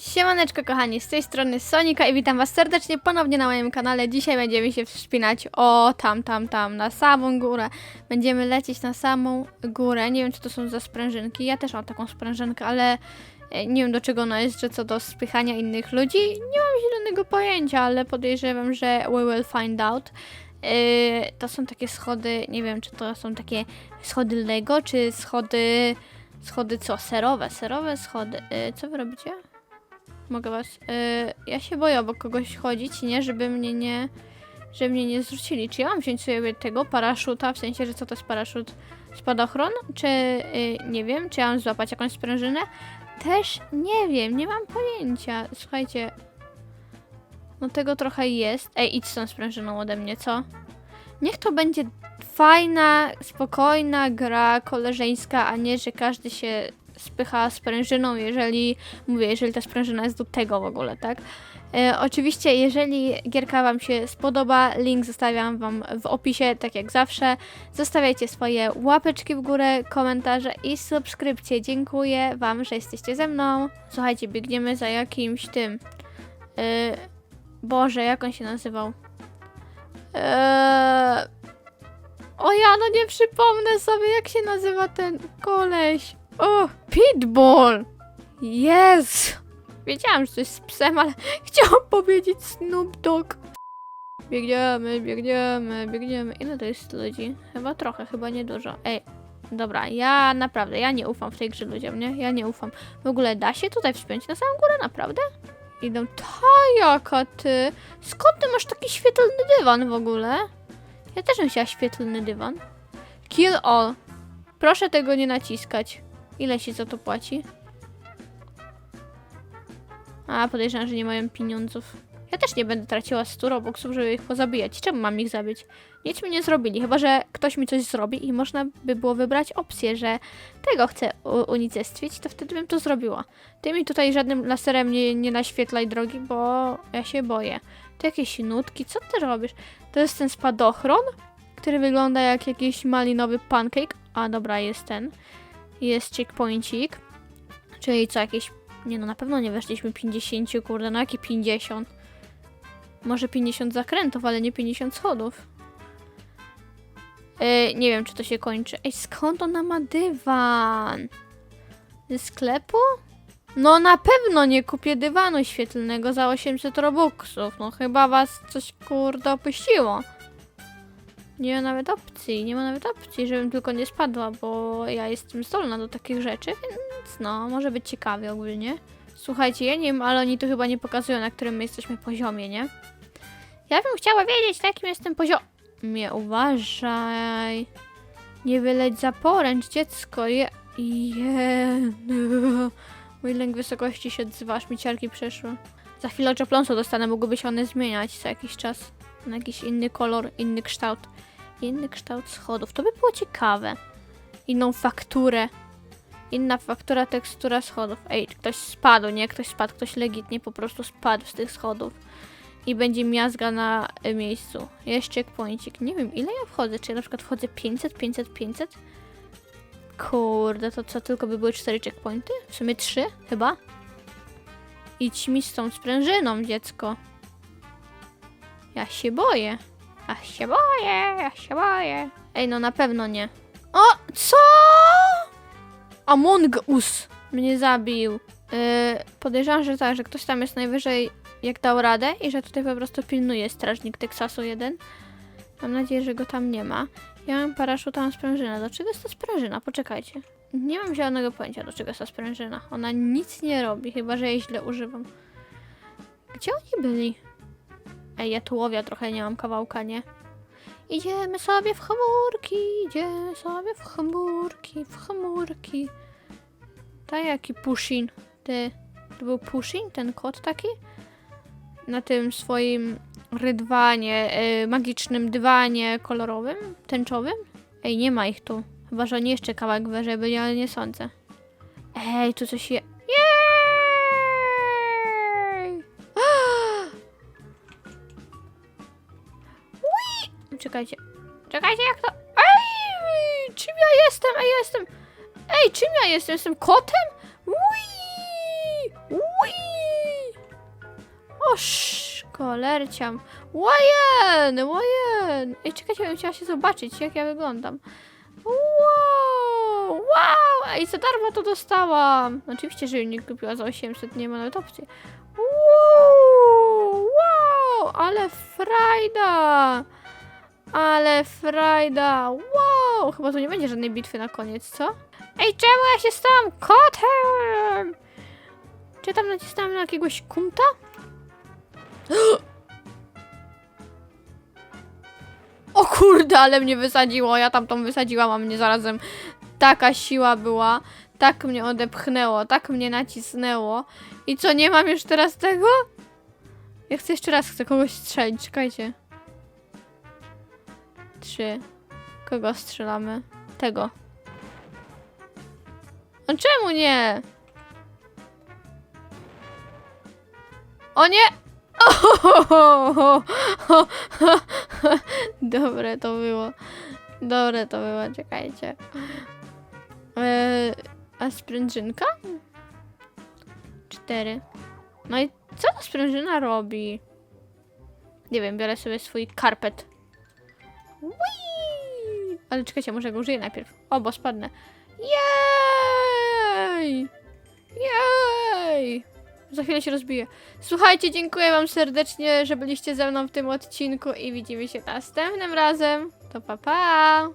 Siemaneczko kochani, z tej strony Sonika i witam was serdecznie ponownie na moim kanale. Dzisiaj będziemy się wspinać o tam, tam, tam, na samą górę. Będziemy lecieć na samą górę. Nie wiem, co to są za sprężynki. Ja też mam taką sprężynkę, ale e, nie wiem do czego ona jest, że co do spychania innych ludzi. Nie mam zielonego pojęcia, ale podejrzewam, że we will find out. Yy, to są takie schody, nie wiem, czy to są takie schody Lego, czy schody... Schody co? Serowe, serowe schody. Yy, co wy robicie? Mogę was. Yy, ja się boję obok kogoś chodzić, nie? Żeby mnie nie. Żeby mnie nie zrzucili. Czy ja mam wziąć sobie tego paraszuta? W sensie, że co to jest paraszut? Spadochron? Czy yy, nie wiem? Czy ja mam złapać jakąś sprężynę? Też nie wiem, nie mam pojęcia. Słuchajcie. No tego trochę jest. Ej, idź z tą sprężyną ode mnie, co? Niech to będzie fajna, spokojna gra koleżeńska, a nie, że każdy się spycha sprężyną, jeżeli, mówię, jeżeli ta sprężyna jest do tego w ogóle, tak? E, oczywiście, jeżeli gierka Wam się spodoba, link zostawiam Wam w opisie, tak jak zawsze. Zostawiajcie swoje łapeczki w górę, komentarze i subskrypcje. Dziękuję Wam, że jesteście ze mną. Słuchajcie, biegniemy za jakimś tym. E, Boże, jak on się nazywał? Eee... O ja, no nie przypomnę sobie, jak się nazywa ten koleś. O, Pitbull! Jest! Wiedziałam, że jest z psem, ale chciałam powiedzieć Snoop Dogg. Biegniemy, biegniemy, biegniemy. Ile to jest ludzi? Chyba trochę, chyba niedużo. Ej, dobra, ja naprawdę, ja nie ufam w tej grze ludziom, nie? Ja nie ufam. W ogóle da się tutaj wspiąć na samą górę, naprawdę? Idą. Ta jaka ty? Skąd ty masz taki świetlny dywan w ogóle? Ja też bym chciała świetlny dywan. Kill all. Proszę tego nie naciskać. Ile się za to płaci? A, podejrzewam, że nie mają pieniądzów. Ja też nie będę traciła 100 robuxów, żeby ich pozabijać. Czemu mam ich zabić? Nic mi nie zrobili, chyba że ktoś mi coś zrobi i można by było wybrać opcję, że tego chcę unicestwić, to wtedy bym to zrobiła. Ty mi tutaj żadnym laserem nie, nie naświetlaj drogi, bo ja się boję. To jakieś nutki, co ty robisz? To jest ten spadochron, który wygląda jak jakiś malinowy pancake. A dobra, jest ten. Jest checkpointik. Czyli co, jakieś... Nie no, na pewno nie weszliśmy 50, kurde, no jakie 50? Może 50 zakrętów, ale nie 50 schodów. Yy, nie wiem, czy to się kończy. Ej, skąd ona ma dywan? Ze sklepu? No na pewno nie kupię dywanu świetlnego za 800 robuxów. No chyba was coś kurde opuściło. Nie ma nawet opcji, nie ma nawet opcji, żebym tylko nie spadła, bo ja jestem zdolna do takich rzeczy, więc no, może być ciekawie ogólnie. Słuchajcie, ja nie wiem, ale oni tu chyba nie pokazują, na którym my jesteśmy poziomie, nie? Ja bym chciała wiedzieć, na jakim jestem poziomie. Uważaj. Nie wyleć za poręcz, dziecko. Je... Je... Mój lęk wysokości się odzywa, aż mi ciarki przeszły. Za chwilę oczopląsu dostanę, mogłyby się one zmieniać co jakiś czas. Na jakiś inny kolor, inny kształt. Inny kształt schodów. To by było ciekawe. Inną fakturę. Inna faktura, tekstura schodów. Ej, ktoś spadł, nie? Ktoś spadł, ktoś legitnie po prostu spadł z tych schodów. I będzie miazga na y, miejscu. Jest checkpointik. Nie wiem, ile ja wchodzę? Czy ja na przykład wchodzę 500, 500, 500? Kurde, to co, tylko by były 4 checkpointy? W sumie 3 chyba? Idź mi z tą sprężyną, dziecko. Ja się boję. Ja się boję, ja się boję. Ej, no na pewno nie. O, co? Among Us mnie zabił. Yy, podejrzewam, że tak, że ktoś tam jest najwyżej jak dał radę i że tutaj po prostu pilnuje strażnik Teksasu 1. Mam nadzieję, że go tam nie ma. Ja mam paraszuta, mam sprężynę. Do czego jest ta sprężyna? Poczekajcie. Nie mam zielonego pojęcia, do czego jest ta sprężyna. Ona nic nie robi, chyba że jej źle używam. Gdzie oni byli? Ej, ja tułowia trochę nie mam kawałka, nie? Idziemy sobie w chmurki, idziemy sobie w chmurki, w chmurki. Ta jaki Pushin. Ty, to był Pushin, ten kot taki? Na tym swoim rydwanie, y, magicznym dywanie kolorowym, tęczowym? Ej, nie ma ich tu. Chyba, że oni jeszcze kawałek wyżej byli, ale nie sądzę. Ej, tu coś je... Czekajcie. Czekajcie, jak to... Ej! Czym ja jestem? Ej, ja jestem... Ej, czym ja jestem? Jestem kotem? Ui! Ui! O, szkolerciam. Łajen, łajen. Ej, czekajcie, bym chciała się zobaczyć, jak ja wyglądam. Wow, wow. Ej, za darmo to dostałam. Oczywiście, że nie kupiła za 800, nie ma nawet opcji. Wow, wow, ale frajda. Ale frajda. Wow, chyba tu nie będzie żadnej bitwy na koniec, co? Ej, czemu ja się stałam kotem? Czy tam nacisnąłem na jakiegoś kumta? O kurde, ale mnie wysadziło. Ja tam tą wysadziłam, a mnie zarazem taka siła była. Tak mnie odepchnęło, tak mnie nacisnęło. I co, nie mam już teraz tego? Ja chcę jeszcze raz, chcę kogoś strzelić, czekajcie. Trzy. Kogo strzelamy? Tego. A czemu nie? O nie! Dobre to było. Dobre to było, czekajcie. Eee, a sprężynka? Cztery. No i co ta sprężyna robi? Nie wiem, biorę sobie swój karpet. Whee! Ale czekajcie, może go użyję najpierw. O, bo spadnę. Jej! Jej! Za chwilę się rozbiję. Słuchajcie, dziękuję wam serdecznie, że byliście ze mną w tym odcinku i widzimy się następnym razem. To pa pa!